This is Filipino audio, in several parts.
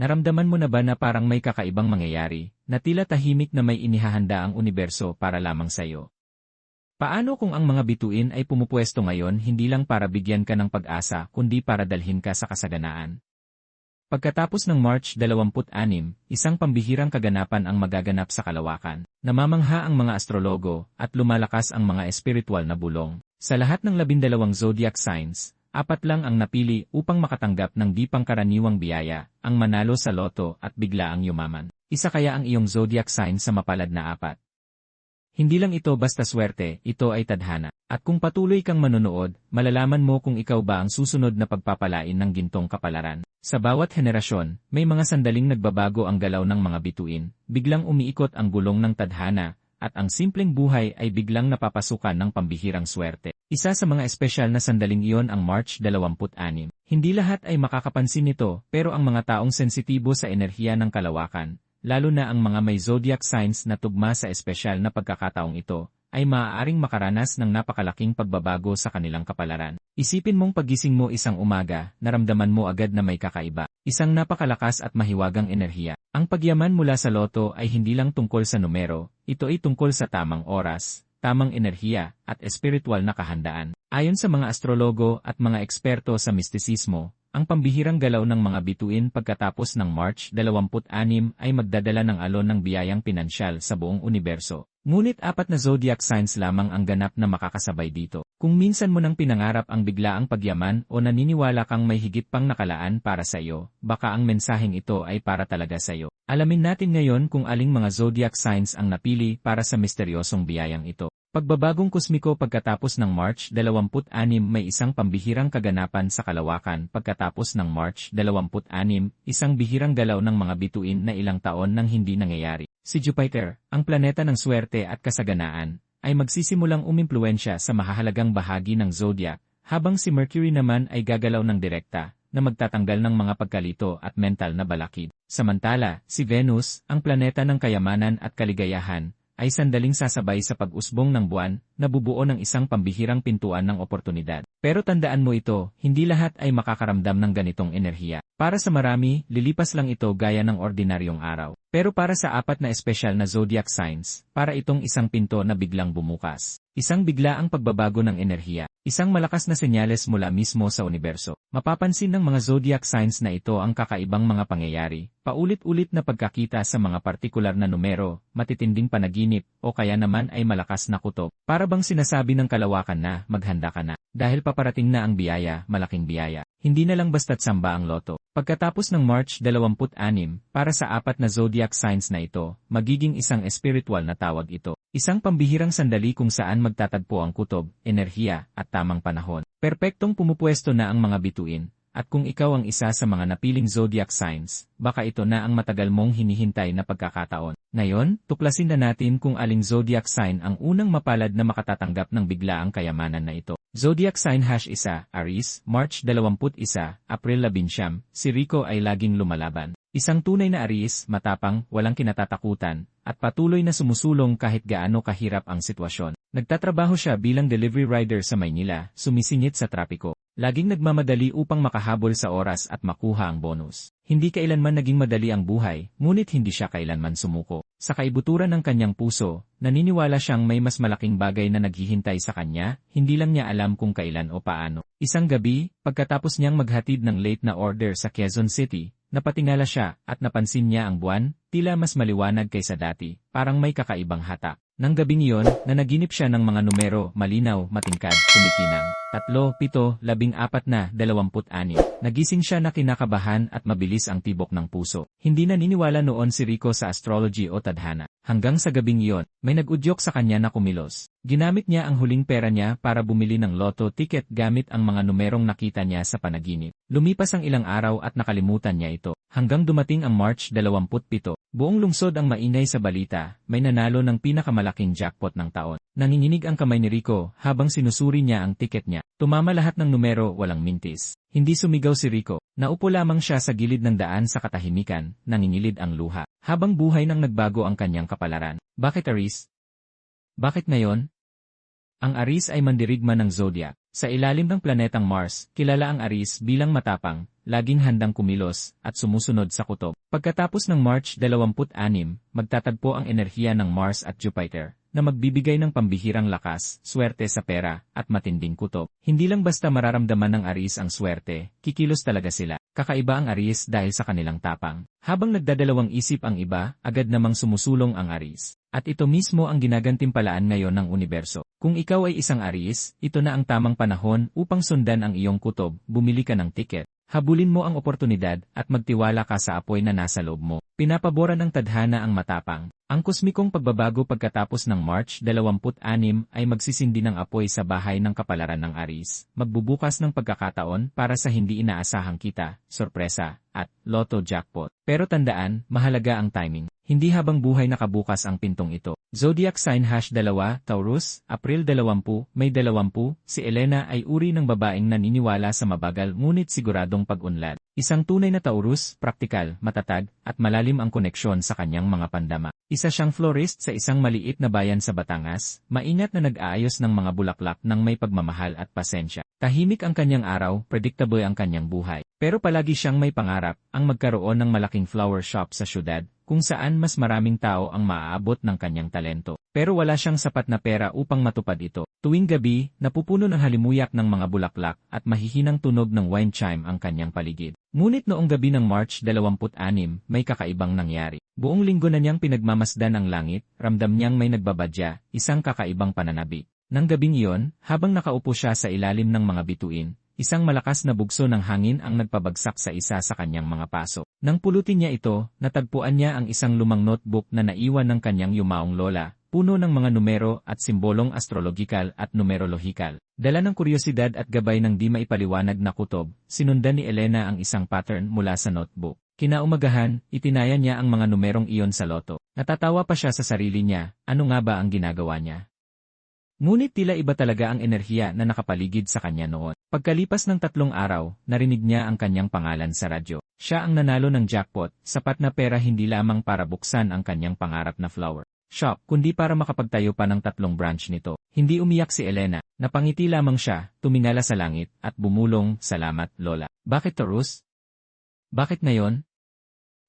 Naramdaman mo na ba na parang may kakaibang mangyayari, na tila tahimik na may inihahanda ang universo para lamang sa'yo? Paano kung ang mga bituin ay pumupwesto ngayon hindi lang para bigyan ka ng pag-asa kundi para dalhin ka sa kasaganaan? Pagkatapos ng March 26, isang pambihirang kaganapan ang magaganap sa kalawakan. Namamangha ang mga astrologo at lumalakas ang mga espiritual na bulong. Sa lahat ng labindalawang zodiac signs, apat lang ang napili upang makatanggap ng di pangkaraniwang biyaya, ang manalo sa loto at bigla ang yumaman. Isa kaya ang iyong zodiac sign sa mapalad na apat. Hindi lang ito basta swerte, ito ay tadhana. At kung patuloy kang manonood, malalaman mo kung ikaw ba ang susunod na pagpapalain ng gintong kapalaran. Sa bawat henerasyon, may mga sandaling nagbabago ang galaw ng mga bituin, biglang umiikot ang gulong ng tadhana, at ang simpleng buhay ay biglang napapasukan ng pambihirang swerte. Isa sa mga espesyal na sandaling iyon ang March 26. Hindi lahat ay makakapansin nito, pero ang mga taong sensitibo sa enerhiya ng kalawakan, lalo na ang mga may zodiac signs na tugma sa espesyal na pagkakataong ito, ay maaaring makaranas ng napakalaking pagbabago sa kanilang kapalaran. Isipin mong pagising mo isang umaga, naramdaman mo agad na may kakaiba. Isang napakalakas at mahiwagang enerhiya. Ang pagyaman mula sa loto ay hindi lang tungkol sa numero, ito ay tungkol sa tamang oras, tamang enerhiya, at espiritual na kahandaan. Ayon sa mga astrologo at mga eksperto sa mistisismo, ang pambihirang galaw ng mga bituin pagkatapos ng March 26 ay magdadala ng alon ng biyayang pinansyal sa buong universo. Ngunit apat na zodiac signs lamang ang ganap na makakasabay dito. Kung minsan mo nang pinangarap ang biglaang pagyaman o naniniwala kang may higit pang nakalaan para sa iyo, baka ang mensaheng ito ay para talaga sa iyo. Alamin natin ngayon kung aling mga zodiac signs ang napili para sa misteryosong biyayang ito. Pagbabagong kosmiko pagkatapos ng March 26 may isang pambihirang kaganapan sa kalawakan pagkatapos ng March 26 isang bihirang galaw ng mga bituin na ilang taon nang hindi nangyayari. Si Jupiter, ang planeta ng swerte at kasaganaan, ay magsisimulang umimpluensya sa mahahalagang bahagi ng zodiac, habang si Mercury naman ay gagalaw ng direkta, na magtatanggal ng mga pagkalito at mental na balakid. Samantala, si Venus, ang planeta ng kayamanan at kaligayahan, ay sandaling sasabay sa pag-usbong ng buwan, na bubuo ng isang pambihirang pintuan ng oportunidad. Pero tandaan mo ito, hindi lahat ay makakaramdam ng ganitong enerhiya. Para sa marami, lilipas lang ito gaya ng ordinaryong araw. Pero para sa apat na espesyal na zodiac signs, para itong isang pinto na biglang bumukas. Isang bigla ang pagbabago ng enerhiya. Isang malakas na senyales mula mismo sa universo. Mapapansin ng mga zodiac signs na ito ang kakaibang mga pangyayari, paulit-ulit na pagkakita sa mga partikular na numero, matitinding panaginip, o kaya naman ay malakas na kutob. Para bang sinasabi ng kalawakan na, maghanda ka na. Dahil paparating na ang biyaya, malaking biyaya. Hindi na lang basta't samba ang loto. Pagkatapos ng March 26, para sa apat na zodiac signs na ito, magiging isang espiritual na tawag ito. Isang pambihirang sandali kung saan magtatagpo ang kutob, enerhiya, at tamang panahon. Perpektong pumupwesto na ang mga bituin, at kung ikaw ang isa sa mga napiling zodiac signs, baka ito na ang matagal mong hinihintay na pagkakataon. Ngayon, tuklasin na natin kung aling zodiac sign ang unang mapalad na makatatanggap ng biglaang kayamanan na ito. Zodiac sign hash isa, Aries, March 21, April 11, si Rico ay laging lumalaban. Isang tunay na Aries, matapang, walang kinatatakutan, at patuloy na sumusulong kahit gaano kahirap ang sitwasyon. Nagtatrabaho siya bilang delivery rider sa Maynila, sumisingit sa trapiko. Laging nagmamadali upang makahabol sa oras at makuha ang bonus. Hindi kailanman naging madali ang buhay, ngunit hindi siya kailanman sumuko. Sa kaibuturan ng kanyang puso, naniniwala siyang may mas malaking bagay na naghihintay sa kanya, hindi lang niya alam kung kailan o paano. Isang gabi, pagkatapos niyang maghatid ng late na order sa Quezon City, Napatingala siya at napansin niya ang buwan, tila mas maliwanag kaysa dati, parang may kakaibang hata. Nang gabing iyon, nanaginip siya ng mga numero, malinaw, matingkad, kumikinang. Tatlo, pito, labing apat na, dalawamput ani. Nagising siya na kinakabahan at mabilis ang tibok ng puso. Hindi naniniwala noon si Rico sa astrology o tadhana. Hanggang sa gabing iyon, may nag-udyok sa kanya na kumilos. Ginamit niya ang huling pera niya para bumili ng loto ticket gamit ang mga numerong nakita niya sa panaginip. Lumipas ang ilang araw at nakalimutan niya ito. Hanggang dumating ang March 27, buong lungsod ang mainay sa balita, may nanalo ng pinakamalaking jackpot ng taon. Nanginginig ang kamay ni Rico habang sinusuri niya ang tiket niya. Tumama lahat ng numero walang mintis. Hindi sumigaw si Rico. Naupo lamang siya sa gilid ng daan sa katahimikan, nangingilid ang luha. Habang buhay nang nagbago ang kanyang kapalaran. Bakit Aris? Bakit ngayon? Ang Aris ay mandirigma ng zodiac. Sa ilalim ng planetang Mars, kilala ang Aris bilang matapang, laging handang kumilos, at sumusunod sa kutob. Pagkatapos ng March 26, magtatagpo ang enerhiya ng Mars at Jupiter, na magbibigay ng pambihirang lakas, swerte sa pera, at matinding kutob. Hindi lang basta mararamdaman ng Aris ang swerte, kikilos talaga sila. Kakaiba ang Aris dahil sa kanilang tapang. Habang nagdadalawang isip ang iba, agad namang sumusulong ang Aris. At ito mismo ang ginagantimpalaan ngayon ng universo. Kung ikaw ay isang Aris, ito na ang tamang panahon upang sundan ang iyong kutob, bumili ka ng tiket. Habulin mo ang oportunidad at magtiwala ka sa apoy na nasa loob mo. Pinapabora ng tadhana ang matapang. Ang kosmikong pagbabago pagkatapos ng March 26 ay magsisindi ng apoy sa bahay ng kapalaran ng Aris, magbubukas ng pagkakataon para sa hindi inaasahang kita, sorpresa, at lotto jackpot. Pero tandaan, mahalaga ang timing. Hindi habang buhay nakabukas ang pintong ito. Zodiac sign hash 2, Taurus, April 20, May 20, si Elena ay uri ng babaeng naniniwala sa mabagal ngunit siguradong pag-unlad. Isang tunay na Taurus, praktikal, matatag, at malalim ang koneksyon sa kanyang mga pandama. Isa siyang florist sa isang maliit na bayan sa Batangas, maingat na nag-aayos ng mga bulaklak ng may pagmamahal at pasensya. Tahimik ang kanyang araw, predictable ang kanyang buhay. Pero palagi siyang may pangarap, ang magkaroon ng malaking flower shop sa syudad, kung saan mas maraming tao ang maaabot ng kanyang talento. Pero wala siyang sapat na pera upang matupad ito. Tuwing gabi, napupuno ng halimuyak ng mga bulaklak at mahihinang tunog ng wine chime ang kanyang paligid. Ngunit noong gabi ng March 26, may kakaibang nangyari. Buong linggo na niyang pinagmamasdan ang langit, ramdam niyang may nagbabadya, isang kakaibang pananabi. Nang gabing iyon, habang nakaupo siya sa ilalim ng mga bituin, Isang malakas na bugso ng hangin ang nagpabagsak sa isa sa kanyang mga paso. Nang pulutin niya ito, natagpuan niya ang isang lumang notebook na naiwan ng kanyang yumaong lola, puno ng mga numero at simbolong astrologikal at numerolohikal. Dala ng kuryosidad at gabay ng di maipaliwanag na kutob, sinundan ni Elena ang isang pattern mula sa notebook. Kinaumagahan, itinaya niya ang mga numerong iyon sa loto. Natatawa pa siya sa sarili niya, ano nga ba ang ginagawa niya? Ngunit tila iba talaga ang enerhiya na nakapaligid sa kanya noon. Pagkalipas ng tatlong araw, narinig niya ang kanyang pangalan sa radyo. Siya ang nanalo ng jackpot, sapat na pera hindi lamang para buksan ang kanyang pangarap na flower shop, kundi para makapagtayo pa ng tatlong branch nito. Hindi umiyak si Elena, napangiti lamang siya, tumingala sa langit, at bumulong, salamat, Lola. Bakit Taurus? Bakit ngayon?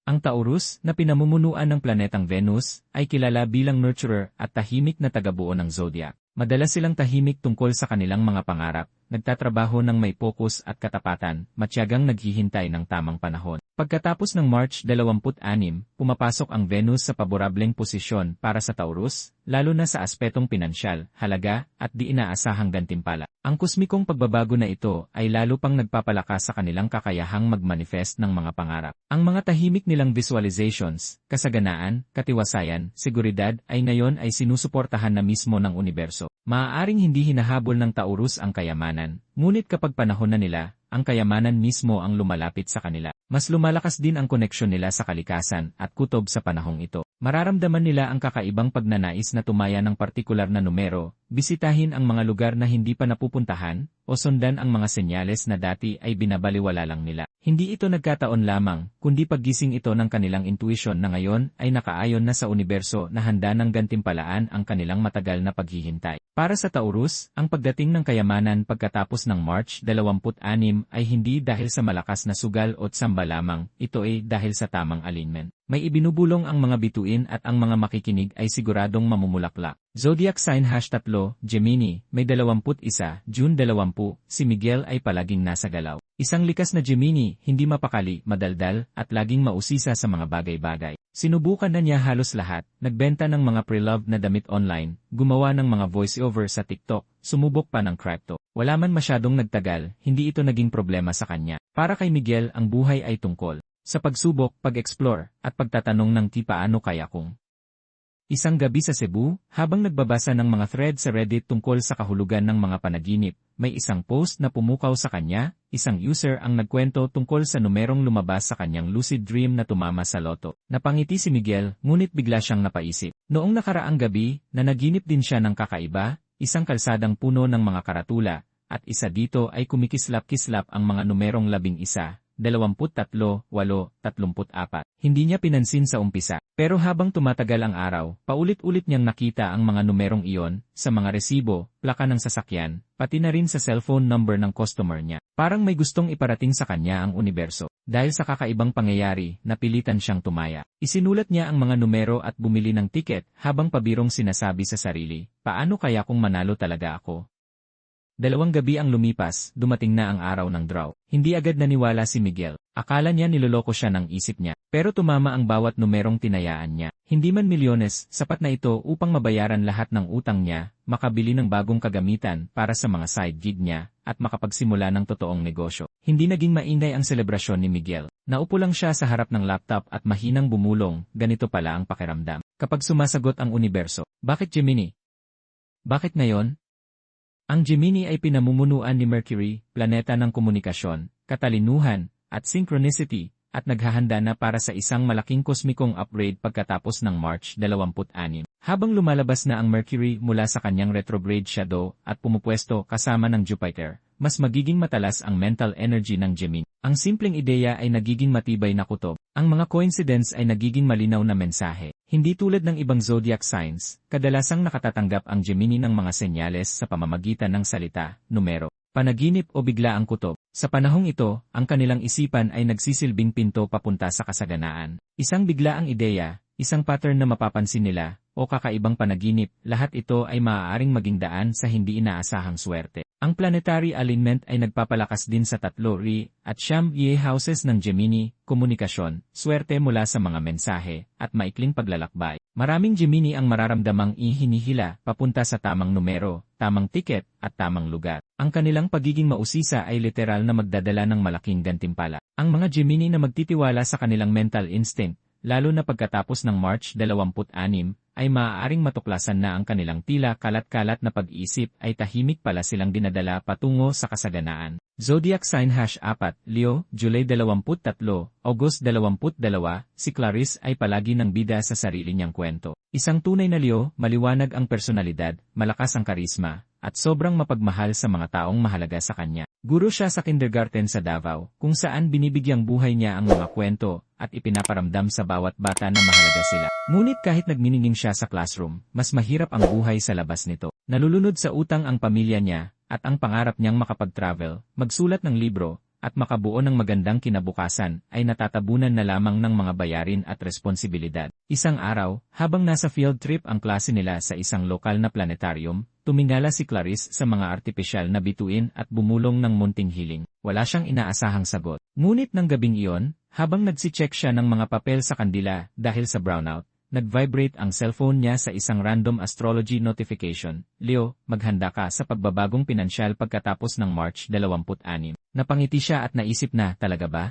Ang Taurus, na pinamumunuan ng planetang Venus, ay kilala bilang nurturer at tahimik na tagabuo ng zodiac. Madalas silang tahimik tungkol sa kanilang mga pangarap, nagtatrabaho ng may pokus at katapatan, matyagang naghihintay ng tamang panahon. Pagkatapos ng March 26, pumapasok ang Venus sa paborableng posisyon para sa Taurus, lalo na sa aspetong pinansyal, halaga, at di inaasahang gantimpala. Ang kusmikong pagbabago na ito ay lalo pang nagpapalakas sa kanilang kakayahang magmanifest ng mga pangarap. Ang mga tahimik nilang visualizations, kasaganaan, katiwasayan, seguridad ay ngayon ay sinusuportahan na mismo ng universo. Maaaring hindi hinahabol ng Taurus ang kayamanan, ngunit kapag panahon na nila, ang kayamanan mismo ang lumalapit sa kanila. Mas lumalakas din ang koneksyon nila sa kalikasan at kutob sa panahong ito. Mararamdaman nila ang kakaibang pagnanais na tumaya ng partikular na numero, bisitahin ang mga lugar na hindi pa napupuntahan, o sundan ang mga senyales na dati ay binabaliwala lang nila. Hindi ito nagkataon lamang, kundi paggising ito ng kanilang intuition na ngayon ay nakaayon na sa universo na handa ng gantimpalaan ang kanilang matagal na paghihintay. Para sa Taurus, ang pagdating ng kayamanan pagkatapos ng March 26 ay hindi dahil sa malakas na sugal o tsamba lamang, ito ay dahil sa tamang alignment. May ibinubulong ang mga bituin at ang mga makikinig ay siguradong mamumulaklak. Zodiac sign hash 3, Gemini, may 21, June 20, si Miguel ay palaging nasa galaw. Isang likas na Gemini, hindi mapakali, madaldal, at laging mausisa sa mga bagay-bagay. Sinubukan na niya halos lahat, nagbenta ng mga pre-loved na damit online, gumawa ng mga voiceover sa TikTok, sumubok pa ng crypto. Wala man masyadong nagtagal, hindi ito naging problema sa kanya. Para kay Miguel ang buhay ay tungkol sa pagsubok, pag-explore, at pagtatanong ng ti paano kaya kung. Isang gabi sa Cebu, habang nagbabasa ng mga thread sa Reddit tungkol sa kahulugan ng mga panaginip, may isang post na pumukaw sa kanya, isang user ang nagkwento tungkol sa numerong lumabas sa kanyang lucid dream na tumama sa loto. Napangiti si Miguel, ngunit bigla siyang napaisip. Noong nakaraang gabi, nanaginip din siya ng kakaiba, isang kalsadang puno ng mga karatula, at isa dito ay kumikislap-kislap ang mga numerong labing isa, 23-8-34. Hindi niya pinansin sa umpisa. Pero habang tumatagal ang araw, paulit-ulit niyang nakita ang mga numerong iyon sa mga resibo, plaka ng sasakyan, pati na rin sa cellphone number ng customer niya. Parang may gustong iparating sa kanya ang universo. Dahil sa kakaibang pangyayari, napilitan siyang tumaya. Isinulat niya ang mga numero at bumili ng tiket habang pabirong sinasabi sa sarili, paano kaya kung manalo talaga ako? Dalawang gabi ang lumipas, dumating na ang araw ng draw. Hindi agad naniwala si Miguel. Akala niya niloloko siya ng isip niya. Pero tumama ang bawat numerong tinayaan niya. Hindi man milyones, sapat na ito upang mabayaran lahat ng utang niya, makabili ng bagong kagamitan para sa mga side gig niya, at makapagsimula ng totoong negosyo. Hindi naging mainday ang selebrasyon ni Miguel. Naupo lang siya sa harap ng laptop at mahinang bumulong, ganito pala ang pakiramdam. Kapag sumasagot ang universo, bakit Gemini? Bakit ngayon? Ang Gemini ay pinamumunuan ni Mercury, planeta ng komunikasyon, katalinuhan, at synchronicity, at naghahanda na para sa isang malaking kosmikong upgrade pagkatapos ng March 26. Habang lumalabas na ang Mercury mula sa kanyang retrograde shadow at pumupwesto kasama ng Jupiter, mas magiging matalas ang mental energy ng Gemini. Ang simpleng ideya ay nagiging matibay na kutob. Ang mga coincidence ay nagiging malinaw na mensahe. Hindi tulad ng ibang zodiac signs, kadalasang nakatatanggap ang Gemini ng mga senyales sa pamamagitan ng salita, numero, panaginip o bigla ang kutob. Sa panahong ito, ang kanilang isipan ay nagsisilbing pinto papunta sa kasaganaan. Isang bigla ang ideya, isang pattern na mapapansin nila, o kakaibang panaginip, lahat ito ay maaaring maging daan sa hindi inaasahang swerte. Ang planetary alignment ay nagpapalakas din sa tatlo ri at siyam ye houses ng Gemini, komunikasyon, swerte mula sa mga mensahe, at maikling paglalakbay. Maraming Gemini ang mararamdamang ihinihila papunta sa tamang numero, tamang tiket, at tamang lugar. Ang kanilang pagiging mausisa ay literal na magdadala ng malaking gantimpala. Ang mga Gemini na magtitiwala sa kanilang mental instinct, lalo na pagkatapos ng March 26, ay maaaring matuklasan na ang kanilang tila kalat-kalat na pag-iisip ay tahimik pala silang dinadala patungo sa kasaganaan. Zodiac sign hash 4, Leo, July 23, August 22, si Clarice ay palagi ng bida sa sarili niyang kwento. Isang tunay na Leo, maliwanag ang personalidad, malakas ang karisma, at sobrang mapagmahal sa mga taong mahalaga sa kanya. Guro siya sa kindergarten sa Davao, kung saan binibigyang buhay niya ang mga kwento at ipinaparamdam sa bawat bata na mahalaga sila. Ngunit kahit nagmininging siya sa classroom, mas mahirap ang buhay sa labas nito. Nalulunod sa utang ang pamilya niya, at ang pangarap niyang makapag-travel, magsulat ng libro, at makabuo ng magandang kinabukasan ay natatabunan na lamang ng mga bayarin at responsibilidad. Isang araw, habang nasa field trip ang klase nila sa isang lokal na planetarium, tumingala si Clarice sa mga artipisyal na bituin at bumulong ng munting hiling. Wala siyang inaasahang sagot. Ngunit ng gabing iyon, habang nagsi-check siya ng mga papel sa kandila dahil sa brownout, nag-vibrate ang cellphone niya sa isang random astrology notification. Leo, maghanda ka sa pagbabagong pinansyal pagkatapos ng March 26. Napangiti siya at naisip na, talaga ba?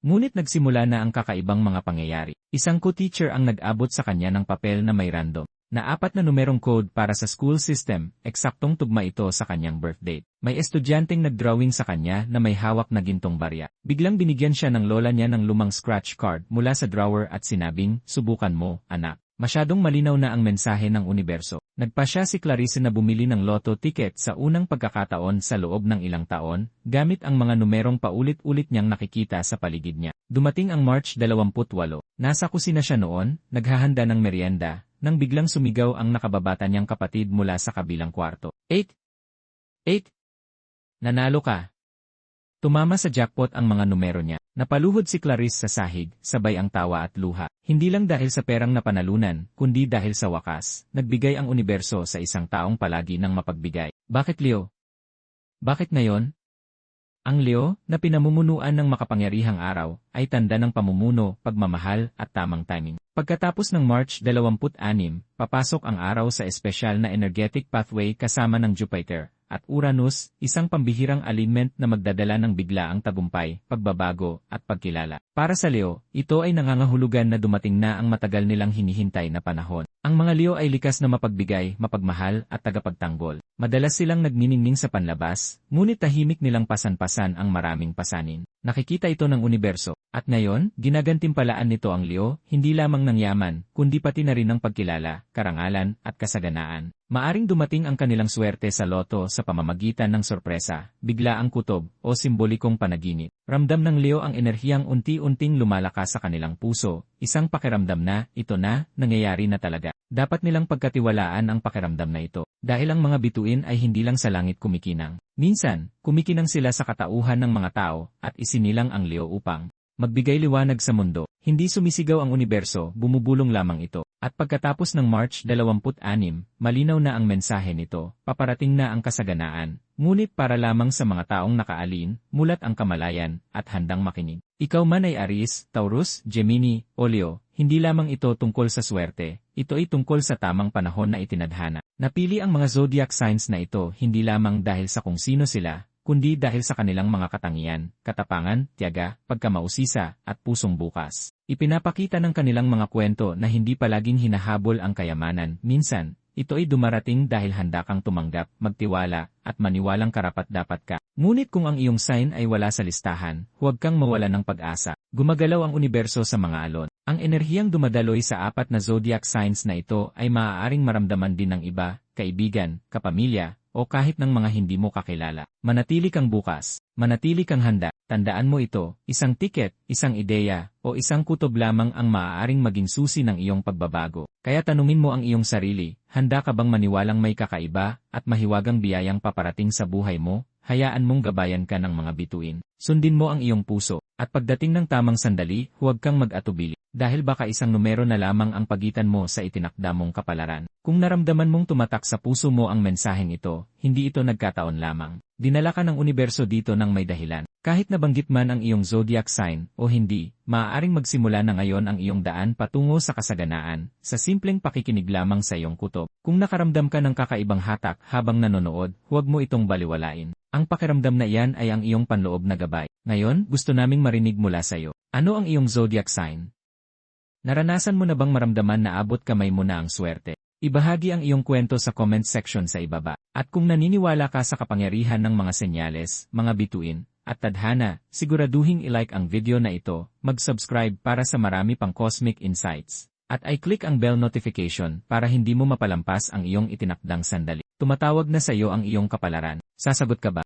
Ngunit nagsimula na ang kakaibang mga pangyayari. Isang co-teacher ang nag-abot sa kanya ng papel na may random na apat na numerong code para sa school system, eksaktong tugma ito sa kanyang birthdate. May estudyanteng nagdrawing sa kanya na may hawak na gintong barya. Biglang binigyan siya ng lola niya ng lumang scratch card mula sa drawer at sinabing, subukan mo, anak. Masyadong malinaw na ang mensahe ng universo. Nagpa siya si Clarice na bumili ng loto ticket sa unang pagkakataon sa loob ng ilang taon, gamit ang mga numerong paulit-ulit niyang nakikita sa paligid niya. Dumating ang March 28. Nasa kusina siya noon, naghahanda ng merienda, nang biglang sumigaw ang nakababata niyang kapatid mula sa kabilang kwarto. 8! 8! Nanalo ka! Tumama sa jackpot ang mga numero niya. Napaluhod si Clarice sa sahig, sabay ang tawa at luha. Hindi lang dahil sa perang napanalunan, kundi dahil sa wakas, nagbigay ang universo sa isang taong palagi ng mapagbigay. Bakit Leo? Bakit ngayon? Ang Leo, na pinamumunuan ng makapangyarihang araw, ay tanda ng pamumuno, pagmamahal, at tamang timing. Pagkatapos ng March 26, papasok ang araw sa espesyal na energetic pathway kasama ng Jupiter, at Uranus, isang pambihirang alignment na magdadala ng biglaang tagumpay, pagbabago, at pagkilala. Para sa Leo, ito ay nangangahulugan na dumating na ang matagal nilang hinihintay na panahon. Ang mga Leo ay likas na mapagbigay, mapagmahal, at tagapagtanggol. Madalas silang nagniningning sa panlabas, ngunit tahimik nilang pasan-pasan ang maraming pasanin. Nakikita ito ng universo, at ngayon, ginagantimpalaan nito ang Leo, hindi lamang ng yaman, kundi pati na rin ng pagkilala, karangalan, at kasaganaan. Maaring dumating ang kanilang swerte sa loto sa pamamagitan ng sorpresa, bigla ang kutob, o simbolikong panaginip. Ramdam ng Leo ang enerhiyang unti-unting lumalakas sa kanilang puso, isang pakiramdam na, ito na, nangyayari na talaga. Dapat nilang pagkatiwalaan ang pakiramdam na ito, dahil ang mga bituin ay hindi lang sa langit kumikinang. Minsan, kumikinang sila sa katauhan ng mga tao, at isinilang ang Leo upang magbigay liwanag sa mundo. Hindi sumisigaw ang universo, bumubulong lamang ito. At pagkatapos ng March 26, malinaw na ang mensahe nito, paparating na ang kasaganaan, ngunit para lamang sa mga taong nakaalin, mulat ang kamalayan, at handang makinig. Ikaw man ay Aries, Taurus, Gemini, o Leo, hindi lamang ito tungkol sa swerte, ito ay tungkol sa tamang panahon na itinadhana. Napili ang mga zodiac signs na ito hindi lamang dahil sa kung sino sila, kundi dahil sa kanilang mga katangian, katapangan, tiyaga, pagkamausisa, at pusong bukas. Ipinapakita ng kanilang mga kwento na hindi palaging hinahabol ang kayamanan, minsan, ito ay dumarating dahil handa kang tumanggap, magtiwala, at maniwalang karapat-dapat ka. Ngunit kung ang iyong sign ay wala sa listahan, huwag kang mawala ng pag-asa. Gumagalaw ang universo sa mga alon. Ang enerhiyang dumadaloy sa apat na zodiac signs na ito ay maaaring maramdaman din ng iba, kaibigan, kapamilya, o kahit ng mga hindi mo kakilala. Manatili kang bukas, manatili kang handa, tandaan mo ito, isang tiket, isang ideya, o isang kutob lamang ang maaaring maging susi ng iyong pagbabago. Kaya tanungin mo ang iyong sarili, handa ka bang maniwalang may kakaiba, at mahiwagang biyayang paparating sa buhay mo? Hayaan mong gabayan ka ng mga bituin. Sundin mo ang iyong puso, at pagdating ng tamang sandali, huwag kang mag-atubili dahil baka isang numero na lamang ang pagitan mo sa itinakda mong kapalaran. Kung naramdaman mong tumatak sa puso mo ang mensaheng ito, hindi ito nagkataon lamang. Dinala ka ng universo dito ng may dahilan. Kahit nabanggit man ang iyong zodiac sign o hindi, maaaring magsimula na ngayon ang iyong daan patungo sa kasaganaan, sa simpleng pakikinig lamang sa iyong kutob. Kung nakaramdam ka ng kakaibang hatak habang nanonood, huwag mo itong baliwalain. Ang pakiramdam na iyan ay ang iyong panloob na gabay. Ngayon, gusto naming marinig mula sa iyo. Ano ang iyong zodiac sign? Naranasan mo na bang maramdaman na abot kamay mo na ang swerte? Ibahagi ang iyong kwento sa comment section sa ibaba. At kung naniniwala ka sa kapangyarihan ng mga senyales, mga bituin, at tadhana, siguraduhing ilike ang video na ito, mag-subscribe para sa marami pang cosmic insights, at i-click ang bell notification para hindi mo mapalampas ang iyong itinakdang sandali. Tumatawag na sa iyo ang iyong kapalaran. Sasagot ka ba?